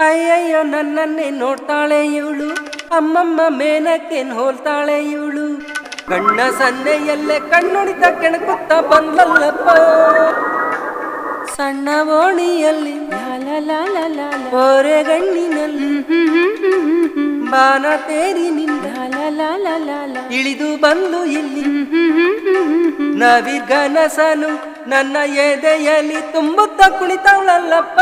ಅಯ್ಯಯ್ಯೋ ನನ್ನನ್ನೇ ನೋಡ್ತಾಳೆ ಇವಳು. ಅಮ್ಮಮ್ಮ ಮೇನಕ್ಕೆ ಹೋಲ್ತಾಳೆ ಇವಳು. ಕಣ್ಣ ಸನ್ನೆಯಲ್ಲೇ ಕಣ್ಣುಡಿತ ಕೆಣಕುತ್ತ ಬಂದಲ್ಲಪ್ಪ. ಸಣ್ಣ ಓಣಿಯಲ್ಲಿ ಓರೆಗಣ್ಣಿನಲ್ಲಿ ಬಾನ ತೇರಿನಿಂದ ಇಳಿದು ಬಂದು ಇಲ್ಲಿ ನವಿಗನಸನು ನನ್ನ ಎದೆಯಲ್ಲಿ ತುಂಬುತ್ತ ಕುಳಿತವಳಲ್ಲಪ್ಪ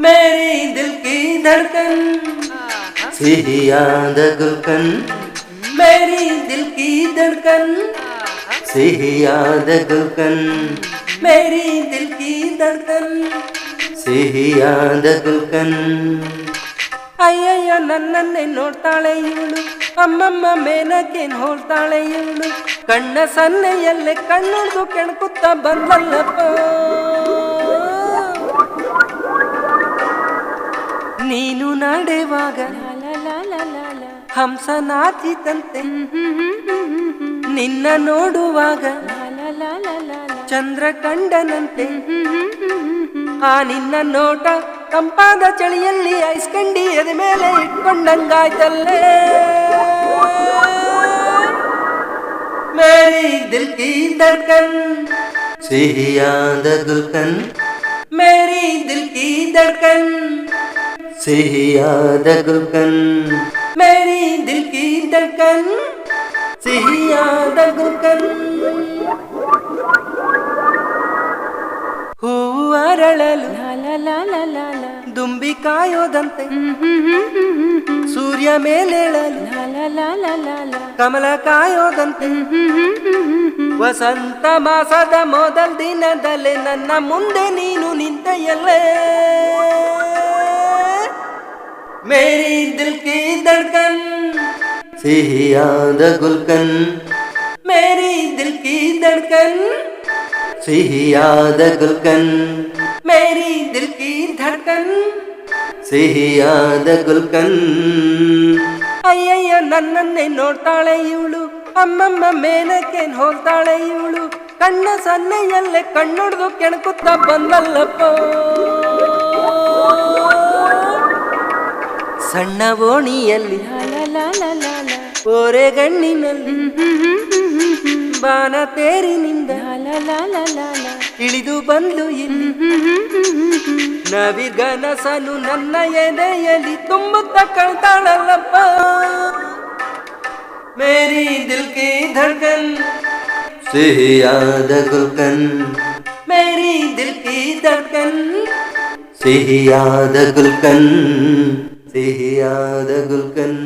ಮೇರಿ ದಿಲ್ ಕಿ ಧಡ್ಕನ್. ಸಿಹಿಯಾದ ಗುಲ್ಕನ್. ಮೇರಿ ದಿಲ್ ಕಿ ಧಡ್ಕನ್. ಸಿಹಿಯಾದ ಗುಲ್ಕನ್. ಮೇರಿ ದಿಲ್ ಕಿ ಧಡ್ಕನ್. ಸಿಹಿಯಾದ ಗುಲ್ಕನ್. ಅಯ್ಯಯ್ಯ ನನ್ನನ್ನೇ ನೋಡ್ತಾಳೆ ಇವಳು. ಅಮ್ಮಮ್ಮ ಮೇನಕ್ಕೆ ನೋಡ್ತಾಳೆ ಇವಳು. ಕಣ್ಣ ಸನ್ನೆಯಲ್ಲೇ ಕಣ್ಣುಡ್ದು ಕೆಣಕುತ್ತ ಬಂದಲ್ಲಪ್ಪ. ನೀನು ನಡೆವಾಗ ಹಂಸ ನಾಚಿತಂತೆ ನಿನ್ನ ನೋಡುವಾಗ ಚಂದ್ರ ಕಂಡನಂತೆ ಆ ನಿನ್ನ ನೋಟ ತಂಪಾದ ಚಳಿಯಲ್ಲಿ ಐಸ್ಕಂಡಿ ಎದೆ ಮೇಲೆ ಇಟ್ಕೊಂಡಂಗಾಯ್ತಲ್ಲೇ ಮೇರಿ ದಿಲ್ ಕಿ ಧಡ್ಕನ್ ಸಿಹಿಯಾದ ಗುಲ್ಕನ್ ಮೇರಿ ದಿಲ್ ಕಿ ಧಡ್ಕನ್ ಸಿಹಿಯಾದ ಗುಲ್ಕನ್ ಮೇರಿ ದಿಲ್ ಕಿ ಧಡ್ಕನ್ ಸಿಹಿಯಾದ ಗುಲ್ಕನ್ ಹೂವು ಅರಳಲು ದುಂಬಿ ಕಾಯೋದಂತೆ ಸೂರ್ಯ ಮೇಲೇಳಲು ಕಮಲ ಕಾಯೋದಂತೆ ವಸಂತ ಮಾಸದ ಮೊದಲ ದಿನದಲ್ಲೇ ನನ್ನ ಮುಂದೆ ನೀನು ನಿಂತೆಯಲ್ಲೇ. ಮೇರಿ ದಿಲ್ ಕಿ ಧಡ್ಕನ್ ಸಿಹಿಯಾದ ಗುಲ್ಕನ್. ಮೇರಿ ದಿಲ್ ಕಿ ಧಡ್ಕನ್ ಸಿಹಿಯಾದ ಗುಲ್ಕನ್. ಮೇರಿ ದಿಲ್ಕಿ ಧಡ್ಕನ್ ಸಿಹಿಯಾದ ಗುಲ್ಕನ್ ಅಯ್ಯಯ್ಯ ನನ್ನನ್ನೇ ನೋಡ್ತಾಳೆ ಇವಳು ಅಮ್ಮಮ್ಮ ಮೇಲಕ್ಕೆ ಹೋಗ್ತಾಳೆ ಇವಳು ಕಣ್ಣ ಸನ್ನೆಯಲ್ಲೇ ಕಣ್ಣೊಡ್ದು ಕೆಣಕುತ್ತ ಬಂದಲ್ಲಪ್ಪ ಸಣ್ಣ ಓಣಿಯಲ್ಲಿ ಓರೆಗಣ್ಣಿನಲ್ಲಿ ಬಾನ ತೇರಿನಿಂದ ಇಳಿದು ಬಂದು ಇಲ್ಲಿ. ನವಿಗನಸನು ನನ್ನ ಎದೆಯಲ್ಲಿ ತುಂಬುತ್ತ ಕಳ್ತಾಳಲ್ಲಪ್ಪ. ಮೇರಿ ದಿಲ್ ಕಿ ಧಡ್ಕನ್. ಸಿಹಿಯಾದ ಗುಲ್ಕನ್ ಮೇರಿ ದಿಲ್ ಕಿ ಧಡ್ಕನ್. ಸಿಹಿಯಾದ ಗುಲ್ಕನ್ ಸಿಹಿಯಾದ ಗುಲ್ಕನ್